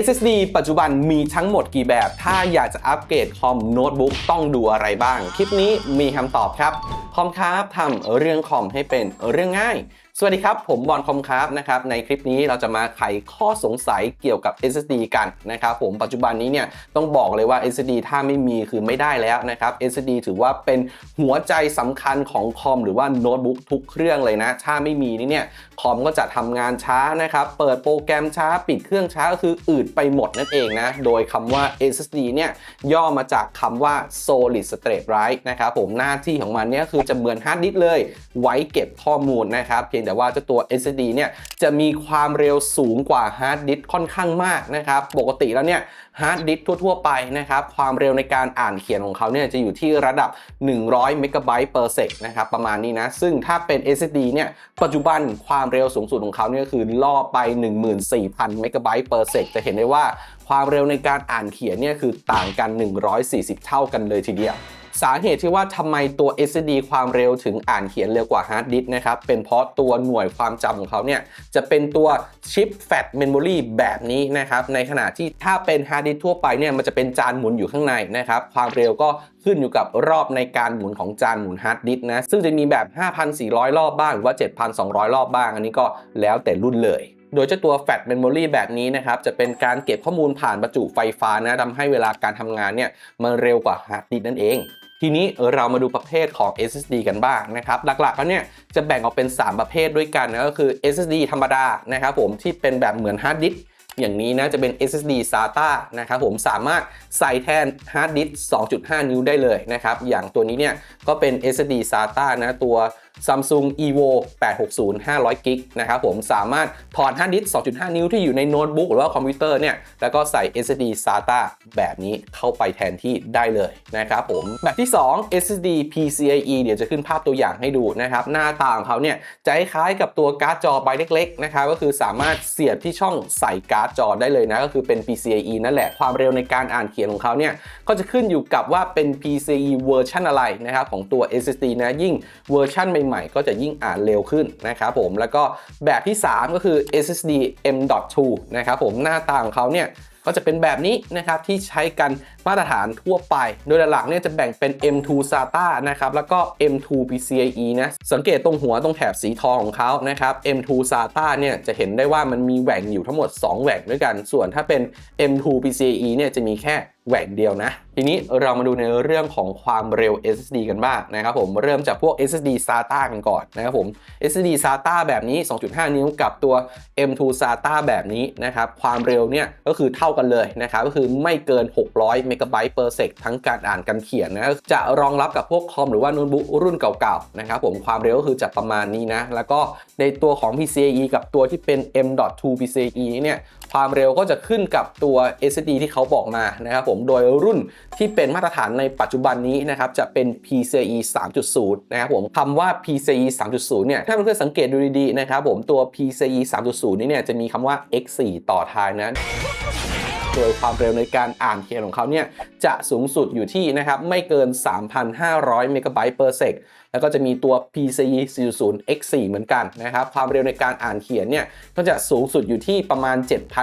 SSD ปัจจุบันมีทั้งหมดกี่แบบ ถ้าอยากจะอัปเกรดคอมโน้ตบุ๊กต้องดูอะไรบ้าง คลิปนี้มีคำตอบครับ คอมครับทำเรื่องคอมให้เป็นเรื่องง่าย สวัสดีครับ ผมบอลคอมครับนะครับในคลิปนี้เราจะมาไขข้อสงสัยเกี่ยวกับ SSD กันนะครับผมปัจจุบันนี้เนี่ยต้องบอกเลยว่า SSD ถ้าไม่มีคือไม่ได้แล้วนะครับ SSD ถือว่าเป็นหัวใจสำคัญของคอมหรือว่าโน้ตบุ๊กทุกเครื่องเลยนะ ถ้าไม่มีนี่เนี่ยคอมก็จะทำงานช้านะครับ เปิดโปรแกรมช้าปิดเครื่องช้าก็คืออืดไปหมดนั่นเองนะ โดยคำว่า SSD เนี่ยย่อมาจากคำว่า solid state drive นะครับผมหน้าที่ของมันเนี่ยคือจะเหมือนฮาร์ดดิสก์เลย ไว้เก็บข้อมูลนะครับเพียงแต่ว่าเจ้าตัว SSD เนี่ยจะมีความเร็วสูงกว่าฮาร์ดดิสค่อนข้างมากนะครับ ปกติแล้วเนี่ยฮาร์ดดิสทั่ว ๆ ไปนะครับ ความเร็วในการอ่านเขียนของเขาเนี่ยจะอยู่ที่ระดับ 100 เมกะไบต์ per sec นะครับ ประมาณนี้นะ ซึ่งถ้าเป็น SSD เนี่ย ปัจจุบันความเร็วสูงสุดของเขาเนี่ยคือล่อไป 14,000 เมกะไบต์ per sec จะเห็นได้ว่าความเร็วในการอ่านเขียนเนี่ยคือต่างกัน 140 เท่ากันเลยทีเดียว สาเหตุที่ว่าทำไมตัว SSD ความเร็วถึงอ่านเขียนเร็วกว่าฮาร์ดดิสก์นะครับ เป็นเพราะตัวหน่วยความจำของเขาเนี่ย จะเป็นตัวชิปแฟตเมมโมรีแบบนี้นะครับ ในขณะที่ถ้าเป็นฮาร์ดดิสก์ทั่วไปเนี่ย มันจะเป็นจานหมุนอยู่ข้างในนะครับ ความเร็วก็ขึ้นอยู่กับรอบในการหมุนของจานหมุนฮาร์ดดิสก์นะ ซึ่งจะมีแบบ 5,400 รอบบ้างหรือว่า 7,200 รอบบ้าง อันนี้ก็แล้วแต่รุ่นเลยโดยเจ้าตัว Fat Memory แบบนี้นะครับ จะเป็นการเก็บข้อมูลผ่านประจุไฟฟ้านะทำให้เวลาการทำงานเนี่ย มันเร็วกว่าฮาร์ดดิสนั่นเอง ทีนี้เรามาดูประเภทของ SSD กันบ้างนะครับ หลักๆแล้วเนี่ยจะแบ่งออกเป็น 3 ประเภทด้วยกันนะก็คือ SSD ธรรมดานะครับผมที่เป็นแบบเหมือนฮาร์ดดิสก์อย่างนี้นะจะเป็น SSD SATA นะครับผมสามารถใส่แทนฮาร์ดดิสก์2.5 นิ้วได้เลยนะครับ อย่างตัวนี้เนี่ยก็เป็น SSD SATA นะตัว Samsung Evo 860 500 g b นะครับผมสามารถถอดฮาร์ดดิสก์ 2.5 นิ้วที่อยู่ในโน้ตบุ๊กหรือว่าคอมพิวเตอร์เนี่ย แล้วก็ใส่ SSD SATA แบบนี้เข้าไปแทนที่ได้เลยนะครับผม แบบที่ 2 SSD PCIe เดี๋ยวจะขึ้นภาพตัวอย่างให้ดูนะครับ หน้าตาของเขาเนี่ยจะคล้ายกับตัวการ์ดจอใบเล็กๆนะครับก็คือสามารถเสียบที่ช่องใส่การ์ดจอได้เลยนะก็คือเป็น PCIe นั่นแหละความเร็วในการอ่านเขียนของเขาเนี่ยก็จะขึ้นอยู่กับว่าเป็น PCIe เวอร์ชันอะไรนะครับของตัว SSD นะยิ่งเวอร์ชันใหม่ๆ ก็จะยิ่งอ่านเร็วขึ้นนะครับผมแล้วก็แบบที่ 3 ก็คือ SSD M.2 นะครับผมหน้าตาของเขาเนี่ยก็จะเป็นแบบนี้นะครับที่ใช้กันมาตรฐานทั่วไป โดยหลักๆเนี่ยจะแบ่งเป็น M2 SATA นะครับแล้วก็ M2 PCIe นะสังเกตตรงหัวตรงแถบสีทองของเขานะครับ M2 SATA เนี่ยจะเห็นได้ว่ามันมีแหว่งอยู่ทั้งหมด 2 แหว่งด้วยกัน ส่วนถ้าเป็น M2 PCIe เนี่ยจะมีแค่แหว่งเดียวนะทีนี้เรามาดูในเรื่องของความเร็ว SSD กันบ้างนะครับผมเริ่มจากพวก SSD SATA กันก่อนนะครับผม SSD SATA แบบนี้ 2.5 นิ้วกับตัว M2 SATA แบบนี้นะครับความเร็วเนี่ยก็คือเท่ากันเลยนะครับก็คือไม่เกิน 600เมกะไบต์ per sec ทั้งการอ่านการเขียนนะจะรองรับกับพวกคอมหรือว่าโน้ตบุ๊กรุ่นเก่าๆนะครับผมความเร็วก็คือจะประมาณนี้นะแล้วก็ในตัวของ PCIe กับตัวที่เป็น M.2 PCIe เนี่ยความเร็วก็จะขึ้นกับตัว SSD ที่เขาบอกมานะครับผมโดยรุ่น ที่เป็นมาตรฐานในปัจจุบันนี้นะครับจะเป็น PCIe 3.0 นะครับผมคำว่า PCIe 3.0 เนี่ยถ้าเพื่อนๆสังเกตดูดีๆนะครับผมตัว PCIe 3.0 นี้เนี่ยจะมีคำว่า X4 ต่อท้ายนะโดยความเร็วในการอ่านเขียนของเขาเนี่ยจะสูงสุดอยู่ที่นะครับไม่เกิน 3,500 เมกะไบต์ per sec แล้วก็จะมีตัว PCIe 4.0 X4 เหมือนกันนะครับ ความเร็วในการอ่านเขียนเนี่ยก็จะสูงสุดอยู่ที่ประมาณ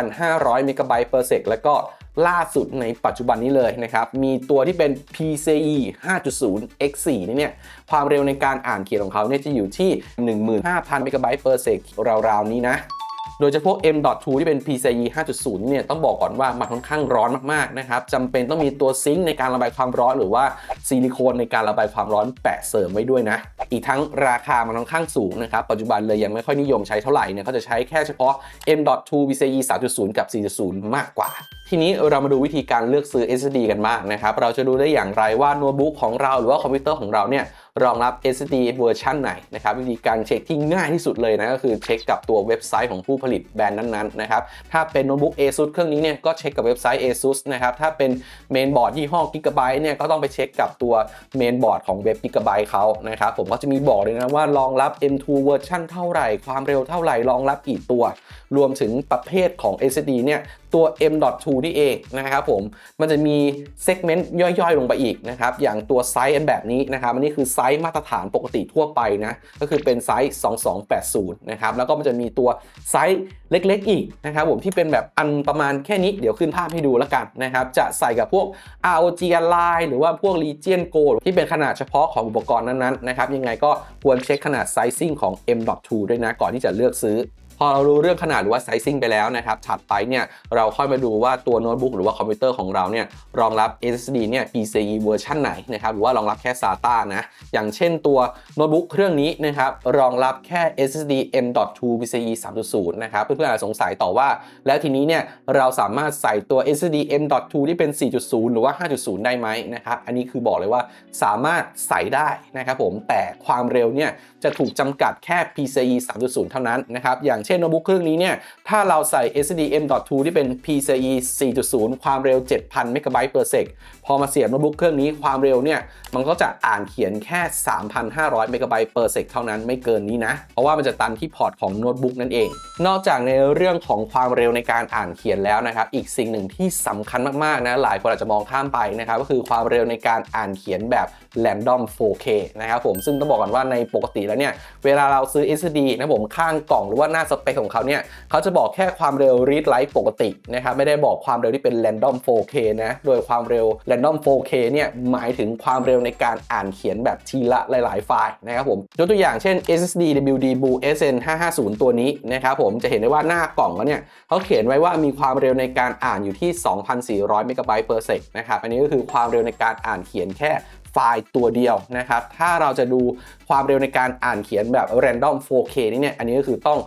7,500 เมกะไบต์ per sec แล้วก็ ล่าสุดในปัจจุบันนี้เลยนะครับ มีตัวที่เป็น PCIe 5.0 X4 นี่เนี่ย ความเร็วในการอ่านเขียนของเขาเนี่ยจะอยู่ที่ 15,000เมกะไบต์ per sec ราวๆ นี้นะ โดยเฉพาะ M.2 ที่เป็น PCIe 5.0 เนี่ยต้องบอกก่อนว่ามันค่อนข้างร้อนมากๆนะครับจำเป็นต้องมีตัวซิงค์ในการระบายความร้อนหรือว่าซิลิโคนในการระบายความร้อนแปะเสริมไว้ด้วยนะ อีกทั้งราคามันค่อนข้างสูงนะครับ ปัจจุบันเลยยังไม่ค่อยนิยมใช้เท่าไหร่เนี่ยเขาจะใช้แค่เฉพาะ M.2 PCIe 3.0 กับ 4.0 มากกว่า ทีนี้เรามาดูวิธีการเลือกซื้อ SSD กันบ้างนะครับ เราจะดูได้อย่างไรว่าโน้ตบุ๊กของเราหรือว่าคอมพิวเตอร์ของเราเนี่ย รองรับ SSD เวอร์ชันไหนนะครับวิธีการเช็คที่ง่ายที่สุดเลยนะก็คือเช็คกับตัวเว็บไซต์ของผู้ผลิตแบรนด์นั้นๆนะครับถ้าเป็นโน้ตบุ๊ก ASUS เครื่องนี้เนี่ยก็เช็คกับเว็บไซต์ ASUS นะครับถ้าเป็นเมนบอร์ดยี่ห้อ Gigabyte เนี่ยก็ต้องไปเช็คกับตัวเมนบอร์ดของเว็บ Gigabyte เขานะครับผมก็จะมีบอกเลยนะว่ารองรับ M2 เวอร์ชันเท่าไหร่ ความเร็วเท่าไหร่รองรับกี่ตัว รวมถึงประเภทของ SSD เนี่ย ตัว M.2 นี่เองนะครับผม มันจะมีเซกเมนต์ย่อยๆ ลงไปอีกนะครับ อย่างตัวไซส์แบบนี้นะครับ อันนี้คือไซส์มาตรฐานปกติทั่วไปนะ ก็คือเป็นไซส์ 2280 นะครับ แล้วก็มันจะมีตัวไซส์เล็กๆ อีกนะครับผมที่เป็นแบบอันประมาณแค่นี้ เดี๋ยวขึ้นภาพให้ดูแล้วกันนะครับ จะใส่กับพวก ROG Ally หรือว่าพวก Legion Go ที่เป็นขนาดเฉพาะของอุปกรณ์นั้นๆ นะครับ ยังไงก็ควรเช็คขนาดไซซิ่งของ M.2 ด้วยนะ ก่อนที่จะเลือกซื้อ พอเรารู้เรื่องขนาดหรือว่าไซซิ่งไปแล้วนะครับถัดไปเนี่ยเราค่อยมาดูว่าตัวโน้ตบุ๊กหรือว่าคอมพิวเตอร์ของเราเนี่ยรองรับ SSD เนี่ย PCIe เวอร์ชันไหนนะครับหรือว่ารองรับแค่ SATA นะอย่างเช่นตัวโน้ตบุ๊กเครื่องนี้นะครับรองรับแค่ SSD M.2 PCIe 3.0 นะครับเพื่อนๆอาจสงสัยต่อว่า แล้วทีนี้เนี่ยเราสามารถใส่ตัว SSD M.2 ที่เป็น 4.0 หรือว่า 5.0 ได้ไหมนะครับอันนี้คือบอกเลยว่าสามารถใส่ได้นะครับผมแต่ความเร็วเนี่ยจะถูกจำกัดแค่ PCIe 3.0 เท่านั้นนะครับอย่างช่นโน้ตบุ๊กเครื่องนี้เนี่ย ถ้าเราใส่ SSD M.2 ที่เป็น PCIe 4.0 ความเร็ว 7,000 MB per sec พอมาเสียบโน้ตบุ๊กเครื่องนี้ความเร็วเนี่ย มันก็จะอ่านเขียนแค่ 3,500 MB per sec เท่านั้นไม่เกินนี้นะ เพราะว่ามันจะตันที่พอร์ตของโน้ตบุ๊กนั่นเอง นอกจากในเรื่องของความเร็วในการอ่านเขียนแล้วนะครับ อีกสิ่งหนึ่งที่สำคัญมากๆนะ หลายคนอาจจะมองข้ามไปนะครับ ก็คือความเร็วในการอ่านเขียนแบบ Random 4K นะครับผม ซึ่งต้องบอกก่อนว่าในปกติแล้วเนี่ย เวลาเราซื้อ SSD นะผมข้างกล่องหรือว่าหน้าสเปคของเขาเนี่ยเขาจะบอกแค่ความเร็ว read write ปกตินะครับไม่ได้บอกความเร็วที่เป็น Random 4K นะโดยความเร็ว Random 4K เนี่ยหมายถึงความเร็วในการอ่านเขียนแบบทีละหลาย ๆ ไฟล์นะครับผมยกตัวอย่างเช่น SSD WD Blue SN 550 ตัวนี้นะครับผมจะเห็นได้ว่าหน้ากล่องเขาเนี่ยเขาเขียนไว้ว่ามีความเร็วในการอ่านอยู่ที่ 2,400เมกะไบต์ per sec นะครับอันนี้ก็คือความเร็วในการอ่านเขียนแค่ไฟล์ตัวเดียวนะครับ ถ้าเราจะดูความเร็วในการอ่านเขียนแบบ random 4K นี่เนี่ย อันนี้ก็คือต้อง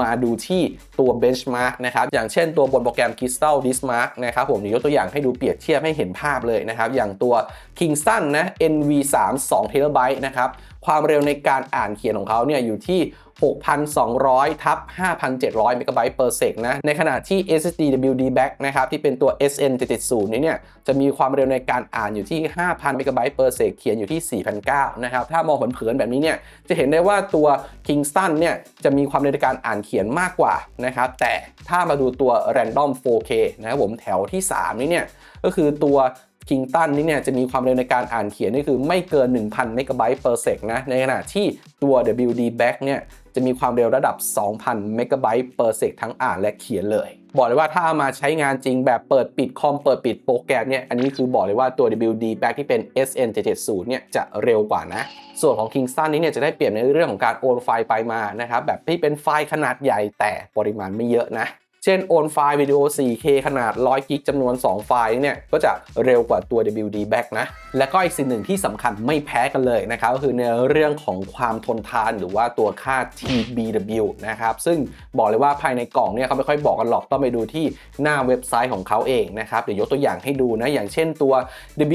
มาดูที่ตัว benchmark นะครับอย่างเช่นตัวบนโปรแกรม Crystal Diskmark นะครับผมยกตัวอย่างให้ดูเปรียบเทียบให้เห็นภาพเลยนะครับ อย่างตัว Kingston นะ NV3 2 TB นะครับความเร็วในการอ่านเขียนของเขาเนี่ยอยู่ที่ 6,200ทับ5,700 เมกะไบต์ per sec นะ ในขณะที่ SSD WD back นะครับ ที่เป็นตัว SN 770นี้เนี่ย จะมีความเร็วในการอ่านอยู่ที่ 5,000 เมกะไบต์ per sec เขียนอยู่ที่ 4,900 นะครับ ถ้ามองเผินๆแบบนี้เนี่ย จะเห็นได้ว่าตัว Kingston เนี่ย จะมีความเร็วในการอ่านเขียนมากกว่านะครับ แต่ถ้ามาดูตัว Random 4K นะครับผมแถวที่ 3 นี้เนี่ย ก็คือตัว คิงตันนี่เนี่ยจะมีความเร็วในการอ่านเขียนนี่คือไม่เกิน 1,000 เมกะไบต์ per sec นะ ในขณะที่ตัว WD back เนี่ยจะมีความเร็วระดับ 2,000 เมกะไบต์ per sec ทั้งอ่านและเขียนเลย บอกเลยว่าถ้าเอามาใช้งานจริงแบบเปิดปิดคอมเปิดปิดโปรแกรมเนี่ย อันนี้คือบอกเลยว่าตัว WD back ที่เป็น SN 770 เนี่ยจะเร็วกว่านะ ส่วนของ Kingston นี้เนี่ยจะได้เปรียบในเรื่องของการโอนไฟล์ไปมานะครับแบบที่เป็นไฟล์ขนาดใหญ่แต่ปริมาณไม่เยอะนะ เช่นโอนไฟล์วิดีโอ 4K ขนาด 100 กิกจำนวน 2 ไฟล์เนี่ย ก็จะเร็วกว่าตัว WD back นะ และก็อีกสิ่งหนึ่งที่สำคัญไม่แพ้กันเลยนะครับ ก็คือในเรื่องของความทนทานหรือว่าตัวค่า TBW นะครับ ซึ่งบอกเลยว่าภายในกล่องเนี่ยเขาไม่ค่อยบอกกันหรอก ต้องไปดูที่หน้าเว็บไซต์ของเขาเองนะครับ เดี๋ยวยกตัวอย่างให้ดูนะ อย่างเช่นตัว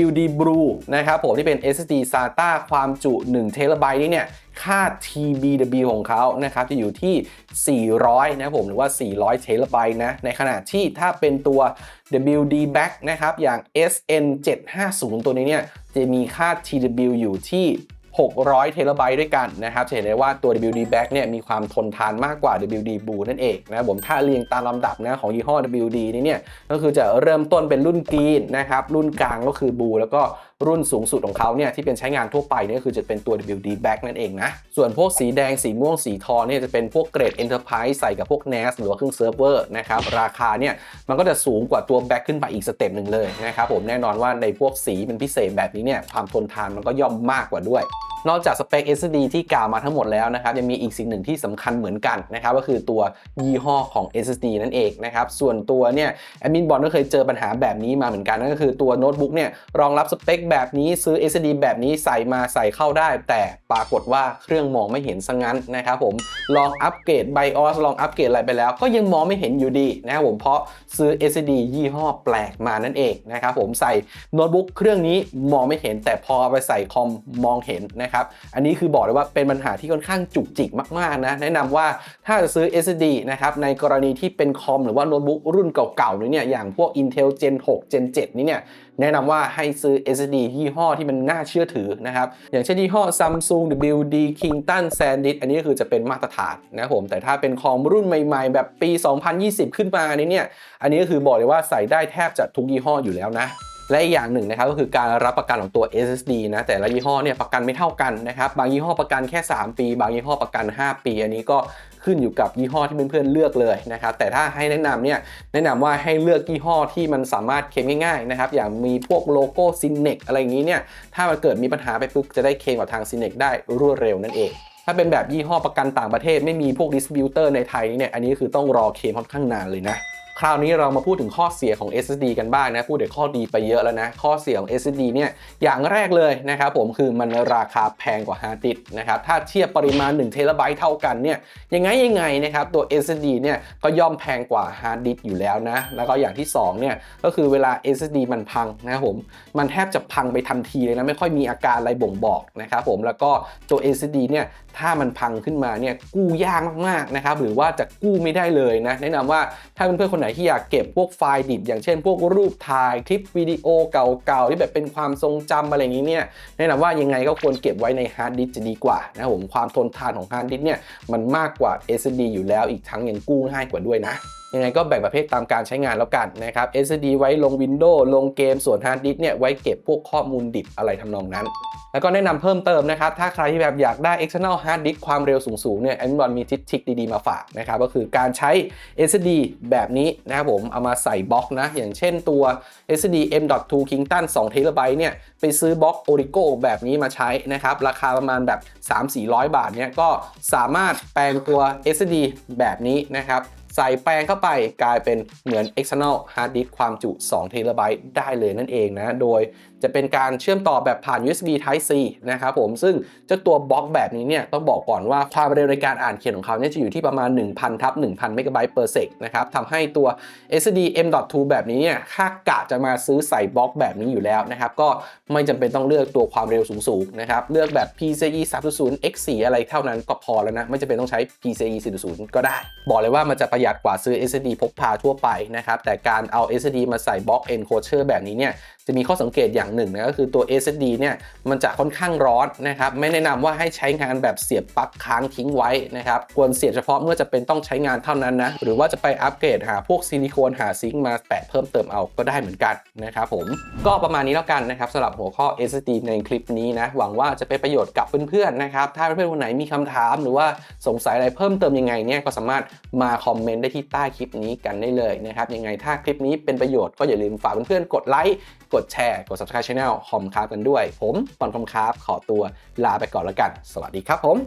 WD Blue นะครับผมที่เป็น SSD SATA ความจุ1 t b นี่เนี่ย ค่า TBW ของเขานะครับจะอยู่ที่ 400 นะผมหรือว่า 400 เทราไบต์นะ ในขณะที่ถ้าเป็นตัว WD back นะครับ อย่าง SN 750ตัวนี้เนี่ย จะมีค่า TW อยู่ที่ 600 เทราไบต์ด้วยกันนะครับจะเห็นได้ว่าตัว WD back เนี่ยมีความทนทานมากกว่า WD blue นั่นเองนะผมถ้าเรียงตามลำดับนะของยี่ห้อ WD นี้เนี่ย ก็คือจะเริ่มต้นเป็นรุ่นกรีนนะครับ รุ่นกลางก็คือ blue แล้วก็รุ่นสูงสุดของเขาเนี่ยที่เป็นใช้งานทั่วไปเนี่ยก็คือจะเป็นตัว WD back นั่นเองนะ ส่วนพวกสีแดงสีม่วงสีทองเนี่ยจะเป็นพวกเกรด Enterprise ใส่กับพวก NAS หรือว่าเครื่องเซิร์ฟเวอร์นะครับราคาเนี่ยมันก็จะสูงกว่าตัว back ขึ้นไปอีกสเต็ปหนึ่งเลยนะครับผมแน่นอนว่าในพวกสีเป็นพิเศษแบบนี้เนี่ยความทนทานมันก็ย่อมมากกว่าด้วย นอกจากสเปค SSD ที่กล่าวมาทั้งหมดแล้วนะครับยังมีอีกสิ่งหนึ่งที่สำคัญเหมือนกันนะครับก็คือตัวยี่ห้อของ SSD นั่นเองนะครับส่วนตัวเนี่ยแอดมินบอลก็เคยเจอปัญหาแบบนี้มาเหมือนกันนั่นก็คือตัวโน้ตบุ๊กเนี่ยรองรับสเปคแบบนี้ซื้อ SSD แบบนี้ใส่มาใส่เข้าได้ แต่ปรากฏว่าเครื่องมองไม่เห็นซะงั้นนะครับผมลองอัปเกรด BIOS ลองอัปเกรดอะไรไปแล้ว ก็ยังมองไม่เห็นอยู่ดีนะครับผมเพราะซื้อ SSD ยี่ห้อแปลกมานั่นเองนะครับผมใส่โน้ตบุ๊กเครื่องนี้มองไม่เห็นแต่พอไปใส่คอมมองเห็นนะครับนะครับ อันนี้คือบอกเลยว่าเป็นปัญหาที่ค่อนข้างจุกจิกมากๆนะ แนะนำว่าถ้าจะซื้อ SSD นะครับ ในกรณีที่เป็นคอมหรือว่าโน้ตบุ๊กรุ่นเก่าๆนี่เนี่ยอย่างพวก Intel Gen 6 Gen 7 นี่เนี่ยแนะนำว่าให้ซื้อ SSD ยี่ห้อที่มันน่าเชื่อถือนะครับ อย่างเช่นยี่ห้อ Samsung WD Kingston SanDisk อันนี้ก็คือจะเป็นมาตรฐานนะครับผม แต่ถ้าเป็นคอมรุ่นใหม่ๆ แบบปี 2020 ขึ้นมานี้เนี่ย อันนี้ก็คือบอกเลยว่าใส่ได้แทบจะทุกยี่ห้ออยู่แล้วนะ และอีกอย่างหนึ่งนะครับก็คือการรับประกันของตัว SSD นะแต่ละยี่ห้อเนี่ยประกันไม่เท่ากันนะครับบางยี่ห้อประกันแค่ 3 ปี บางยี่ห้อประกัน 5 ปี อันนี้ก็ขึ้นอยู่กับยี่ห้อที่เพื่อนๆเลือกเลยนะครับแต่ถ้าให้แนะนำเนี่ยแนะนำว่าให้เลือกยี่ห้อที่มันสามารถเคลมง่ายๆนะครับอย่างมีพวกโลโก้ซินเนกอะไรอย่างนี้เนี่ยถ้ามันเกิดมีปัญหาไปปุ๊บจะได้เคลมกับทางซินเนกได้รวดเร็วนั่นเองถ้าเป็นแบบยี่ห้อประกันต่างประเทศไม่มีพวกดิสติบิวเตอร์ในไทยเนี่ยอันนี้คือต้องรอเคลมค่อนข้างนานเลยนะ คราวนี้เรามาพูดถึงข้อเสียของ SSD กันบ้างนะ พูดถึงข้อดีไปเยอะแล้วนะ ข้อเสียของ SSD เนี่ย อย่างแรกเลยนะครับผมคือมันราคาแพงกว่าฮาร์ดดิสก์นะครับ ถ้าเทียบปริมาณ1เทราไบต์เท่ากันเนี่ย ยังไงยังไงนะครับตัว SSD เนี่ยก็ย่อมแพงกว่าฮาร์ดดิสก์อยู่แล้วนะ แล้วก็อย่างที่2เนี่ยก็คือเวลา SSD มันพังนะครับผม มันแทบจะพังไปทันทีเลยนะ ไม่ค่อยมีอาการอะไรบ่งบอกนะครับผม แล้วก็ตัว SSD เนี่ย ถ้ามันพังขึ้นมาเนี่ยกู้ยากมากๆนะครับหรือว่าจะกู้ไม่ได้เลยนะแนะนำว่าถ้าเพื่อนๆคนไหนที่อยากเก็บพวกไฟล์ดิบ อย่างเช่น พวกรูปถ่ายคลิปวิดีโอเก่าๆที่แบบเป็นความทรงจำอะไรอย่างนี้เนี่ยแนะนำว่ายังไงก็ควรเก็บไว้ในฮาร์ดดิสจะดีกว่านะผมความทนทานของฮาร์ดดิสเนี่ยมันมากกว่า SSD อยู่แล้วอีกทั้งยังกู้ง่ายกว่าด้วยนะ ยังไงก็แบ่งประเภทตามการใช้งานแล้วกันนะครับ SSD ไว้ลง Windows ลงเกมส่วน Hard Disk เนี่ยไว้เก็บพวกข้อมูลดิบอะไรทำนองนั้น แล้วก็แนะนำเพิ่มเติมนะครับ ถ้าใครที่แบบอยากได้ external hard disk ความเร็วสูงๆเนี่ยแอนบอลมีทิศทิกดีๆมาฝากนะครับก็คือการใช้ SSD แบบนี้นะครับผมเอามาใส่บล็อกนะ อย่างเช่นตัว SSD M.2 Kingston 2 TB เนี่ยไปซื้อบล็อก Origo แบบนี้มาใช้นะครับราคาประมาณแบบ 3-400 บาทเนี่ยก็สามารถแปลงตัว SSD แบบนี้นะครับ ใส่แปลงเข้าไปกลายเป็นเหมือน external hard disk ความจุ2 t b ได้เลยนั่นเองนะ โดยจะเป็นการเชื่อมต่อแบบผ่าน USB Type C นะครับผมซึ่งเจ้าตัวบล็อกแบบนี้เนี่ยต้องบอกก่อนว่าความเร็วในการอ่านเขียนของเขาเนี่ยจะอยู่ที่ประมาณ 1,000ทับ1,000เมกะไบต์ per sec นะครับทำให้ตัว SSD M.2 แบบนี้เนี่ยค่ากะจะมาซื้อใส่บล็อกแบบนี้อยู่แล้วนะครับก็ไม่จำเป็นต้องเลือกตัวความเร็วสูงๆนะครับเลือกแบบ PCIe 3.0 X4 อะไรเท่านั้นก็พอแล้วนะไม่จำเป็นต้องใช้ PCIe 4.0 ก็ได้ บอกเลยว่ามันจะประหยัดกว่าซื้อ SSD พกพาทั่วไปนะครับแต่การเอา SSD มาใส่บล็อก encoder แบบนี้เนี่ยจะมีข้อสังเกตอย่างหนึ่งนะก็คือตัว SSD เนี่ยมันจะค่อนข้างร้อนนะครับไม่แนะนำว่าให้ใช้งานแบบเสียบปลั๊กค้างทิ้งไว้นะครับควรเสียบเฉพาะเมื่อจะเป็นต้องใช้งานเท่านั้นนะหรือว่าจะไปอัปเกรดหาพวกซิลิโคนหาซิงค์มาแปะเพิ่มเติมเอาก็ได้เหมือนกันนะครับผมก็ประมาณนี้แล้วกันนะครับสำหรับหัวข้อ SSD ในคลิปนี้นะหวังว่าจะเป็นประโยชน์กับเพื่อนๆนะครับถ้าเพื่อนๆคนไหนมีคำถามหรือว่าสงสัยอะไรเพิ่มเติมยังไงเนี่ยก็สามารถมาคอมเมนต์ได้ที่ใต้คลิปนี้กันได้เลยนะครับยังไงถ้าคลิปนี้เป็นประโยชน์ก็อย่าลืมฝากเพื่อนๆกดไลค์กดแชร์กด subscribe channel คอมคาร์ฟกันด้วย ผมปอนคอมคาร์ฟขอตัวลาไปก่อนแล้วกัน สวัสดีครับผม